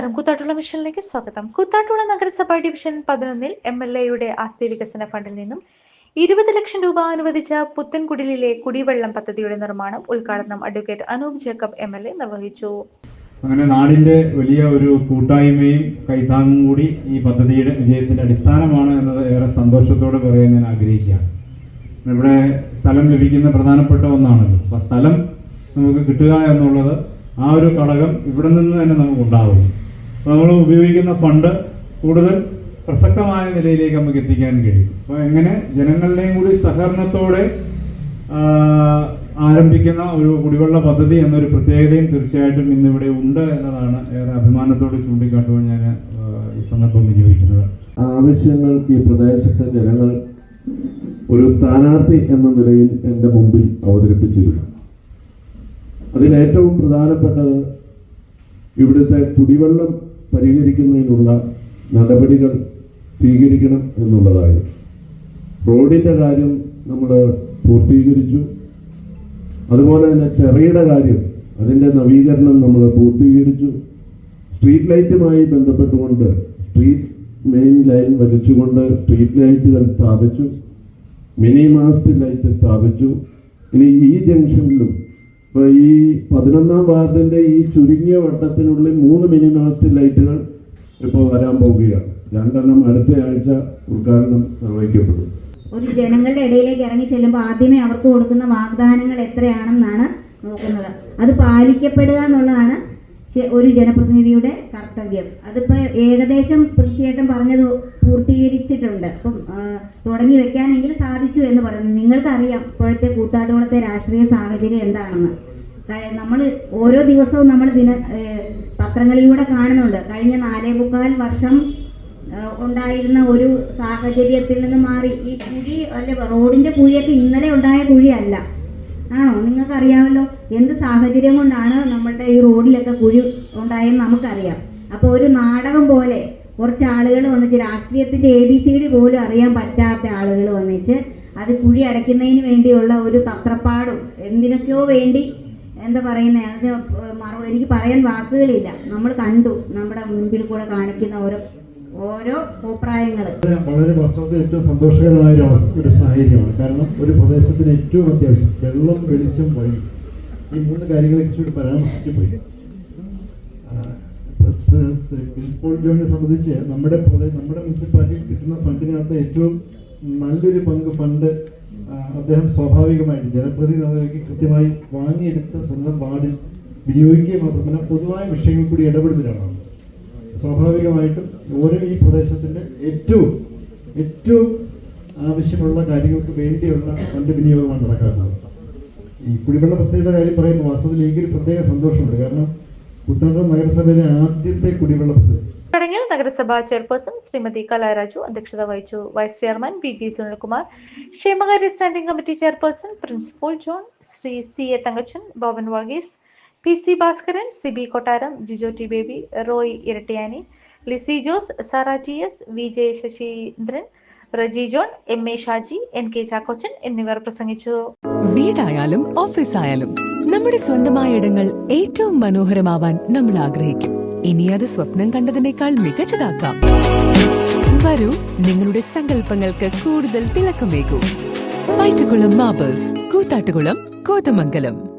നമസ്കാരം. കൂത്താട്ടുള്ള മിഷനിലേക്ക് സ്വാഗതം. കൂത്താട്ടുള്ള നഗരസഭാ ഡിവിഷൻ പതിനൊന്നിൽ എം എൽ എയുടെ ആസ്തി വികസന ഫണ്ടിൽ നിന്നും ഇരുപത് ലക്ഷം രൂപ അനുവദിച്ച പുത്തൻകുടിലിലെ കുടിവെള്ളം പദ്ധതിയുടെ നിർമ്മാണം ഉദ്ഘാടനം advocate Anoop Jacob M L A നിർവഹിച്ചു. അങ്ങനെ നാടിന്റെ വലിയ ഒരു കൂട്ടായ്മയും കൈത്താങ്ങും കൂടി ഈ പദ്ധതിയുടെ വിജയത്തിന്റെ അടിസ്ഥാനമാണ് എന്നത് ഏറെ സന്തോഷത്തോടെ പറയാൻ ഞാൻ ആഗ്രഹിക്കുകയാണ്. ഇവിടെ സ്ഥലം ലഭിക്കുന്ന പ്രധാനപ്പെട്ട ഒന്നാണല്ലോ അപ്പം സ്ഥലം നമുക്ക് കിട്ടുക എന്നുള്ളത് ആ ഒരു ഘടകം ഇവിടെ നിന്ന് തന്നെ നമുക്ക് അപ്പോൾ നമ്മൾ ഉപയോഗിക്കുന്ന ഫണ്ട് കൂടുതൽ പ്രസക്തമായ നിലയിലേക്ക് നമുക്ക് എത്തിക്കാൻ കഴിയും. അപ്പോൾ എങ്ങനെ? ജനങ്ങളുടെയും കൂടി സഹകരണത്തോടെ ആരംഭിക്കുന്ന ഒരു കുടിവെള്ള പദ്ധതി എന്നൊരു പ്രത്യേകതയും തീർച്ചയായിട്ടും ഇന്നിവിടെ ഉണ്ട് എന്നതാണ് ഏറെ അഭിമാനത്തോട് ചൂണ്ടിക്കാട്ടുവാൻ ഞാൻ ഈ സന്ദർഭം വിനിയോഗിക്കുന്നത്. ആവശ്യങ്ങൾ ഈ പ്രദേശത്തെ ജനങ്ങൾ ഒരു സ്ഥാനാർത്ഥി എന്ന നിലയിൽ എന്റെ മുമ്പിൽ അവതരിപ്പിച്ചിരുന്നു. അതിലേറ്റവും പ്രധാനപ്പെട്ടത് ഇവിടുത്തെ കുടിവെള്ളം പരിഹരിക്കുന്നതിനുള്ള നടപടികൾ സ്വീകരിക്കണം എന്നുള്ളതായിരുന്നു. റോഡിന്റെ കാര്യം നമ്മൾ പൂർത്തീകരിച്ചു. അതുപോലെ തന്നെ ചെറിയുടെ കാര്യം അതിന്റെ നവീകരണം നമ്മൾ പൂർത്തീകരിച്ചു. സ്ട്രീറ്റ് ലൈറ്റുമായി ബന്ധപ്പെട്ടുകൊണ്ട് സ്ട്രീറ്റ് മെയിൻ ലൈൻ വലിച്ചുകൊണ്ട് സ്ട്രീറ്റ് ലൈറ്റുകൾ സ്ഥാപിച്ചു. മിനി മാസ്റ്റ് ലൈറ്റ് സ്ഥാപിച്ചു. ഇനി ഈ ജംഗ്ഷനിലും ഇപ്പോൾ ഈ പതിനൊന്നാം വാർഡിന്റെ ഈ ചുരുങ്ങിയ വട്ടത്തിനുള്ളിൽ മൂന്ന് മിനി മാസ്റ്റ് ലൈറ്റുകൾ ഇപ്പോൾ വരാൻ പോവുകയാണ്. രണ്ടെണ്ണം അടുത്ത ആഴ്ച ഉദ്ഘാടനം നിർവഹിക്കപ്പെടും. ഒരു ജനങ്ങളുടെ ഇടയിലേക്ക് ഇറങ്ങി ചെല്ലുമ്പോൾ ആദ്യമേ അവർക്ക് കൊടുക്കുന്ന വാഗ്ദാനങ്ങൾ എത്രയാണെന്നാണ് നോക്കുന്നത്. അത് പാലിക്കപ്പെടുക എന്നുള്ളതാണ് ഒരു ജനപ്രതിനിധിയുടെ കർത്തവ്യം. അതിപ്പോൾ ഏകദേശം തീർച്ചയായിട്ടും പറഞ്ഞത് പൂർത്തീകരിച്ചിട്ടുണ്ട്. അപ്പം തുടങ്ങി വെക്കാനെങ്കിൽ സാധിച്ചു എന്ന് പറയുന്നു. നിങ്ങൾക്കറിയാം ഇപ്പോഴത്തെ കൂത്താട്ടുകുളത്തെ രാഷ്ട്രീയ സാഹചര്യം എന്താണെന്ന്. നമ്മൾ ഓരോ ദിവസവും നമ്മൾ ദിന പത്രങ്ങളിലൂടെ കാണുന്നുണ്ട്. കഴിഞ്ഞ നാലേ മുക്കാൽ വർഷം ഉണ്ടായിരുന്ന ഒരു സാഹചര്യത്തിൽ നിന്ന് മാറി. ഈ കുഴി അല്ലെ റോഡിന്റെ കുഴിയൊക്കെ ഇന്നലെ ഉണ്ടായ കുഴിയല്ല. ആണോ? നിങ്ങൾക്ക് അറിയാമല്ലോ എന്ത് സാഹചര്യം കൊണ്ടാണ് നമ്മളുടെ ഈ റോഡിലൊക്കെ കുഴി ഉണ്ടായെന്ന് നമുക്കറിയാം. അപ്പോൾ ഒരു നാടകം പോലെ കുറച്ച് ആളുകൾ വന്നിച്ച് രാഷ്ട്രീയത്തിന്റെ എ ബി സി ഡി പോലും അറിയാൻ പറ്റാത്ത ആളുകൾ വന്നിച്ച് അത് കുഴി അടയ്ക്കുന്നതിന് വേണ്ടിയുള്ള ഒരു തത്രപ്പാടും എന്തിനൊക്കെയോ വേണ്ടി എന്താ പറയുന്നത് അതിന് മറു എനിക്ക് പറയാൻ വാക്കുകളില്ല. നമ്മൾ കണ്ടു നമ്മുടെ മുൻപിൽ കൂടെ കാണിക്കുന്ന ഓരോ ഓരോ അഭിപ്രായങ്ങൾ വളരെ വളരെ ഏറ്റവും സന്തോഷകരമായ ഒരു സാഹചര്യമാണ്. കാരണം ഒരു പ്രദേശത്തിന് ഏറ്റവും അത്യാവശ്യം വെള്ളം വെളിച്ചം വഴി. ഈ മൂന്ന് കാര്യങ്ങളെ കുറിച്ച് പരാമർശിച്ചു പോയി. മുനിസിപ്പൽ ജോയിനെ സംബന്ധിച്ച് നമ്മുടെ നമ്മുടെ മുനിസിപ്പാലിറ്റി കിട്ടുന്ന ഫണ്ടിനകത്ത് ഏറ്റവും നല്ലൊരു പങ്ക് ഫണ്ട് അദ്ദേഹം സ്വാഭാവികമായിട്ട് ജനപ്രതിനിധിക്ക് കൃത്യമായി വാങ്ങിയെടുത്ത സ്വന്തം വാർഡിൽ വിനിയോഗിക്കുക മാത്രമല്ല പൊതുവായ വിഷയങ്ങൾ കൂടി ഇടപെടുന്നതിനാണ് സ്വാഭാവികമായിട്ടും ഓരോ ഈ പ്രദേശത്തിന്റെ ഏറ്റവും ഏറ്റവും ആവശ്യമുള്ള കാര്യങ്ങൾക്ക് വേണ്ടിയുള്ള ഫണ്ട് വിനിയോഗമാണ് നടക്കാറുള്ളത്. ഈ കുടിവെള്ള പദ്ധതിയുടെ കാര്യം പറയുമ്പോൾ വാസ്തവത്തിൽ എനിക്കൊരു പ്രത്യേക സന്തോഷമുണ്ട്. കാരണം കുത്തനൂർ നഗരസഭയിലെ ആദ്യത്തെ കുടിവെള്ള പദ്ധതി ചടങ്ങിൽ നഗരസഭാ ചെയർപേഴ്സൺ ശ്രീമതി കലാരാജു അധ്യക്ഷത വഹിച്ചു vice chairman P G Sunilkumar ക്ഷേമകാര്യ standing committee chairperson principal John Shri C A Thankachan Boban Varghese P C Bhaskaran Sibi Kottaram Jijo T Baby Roy Irattiyani Lissy Jose Sara T S V J Sasheendran Reji John M A Shaji N K Chackochan എന്നിവർ പ്രസംഗിച്ചു. വീടായാലും office ആയാലും നമ്മുടെ സ്വന്തമായ ഇടങ്ങൾ ഏറ്റവും മനോഹരമാവാൻ നമ്മൾ ആഗ്രഹിക്കും. ഇനി അത് സ്വപ്നം കണ്ടതിനേക്കാൾ മികച്ചതാക്കാം വരൂ നിങ്ങളുടെ സങ്കല്പങ്ങൾക്ക് കൂടുതൽ തിളക്കമേകൂ. പൈറ്റുകുളം മാബേഴ്സ് കൂത്താട്ടുകുളം കോതമംഗലം.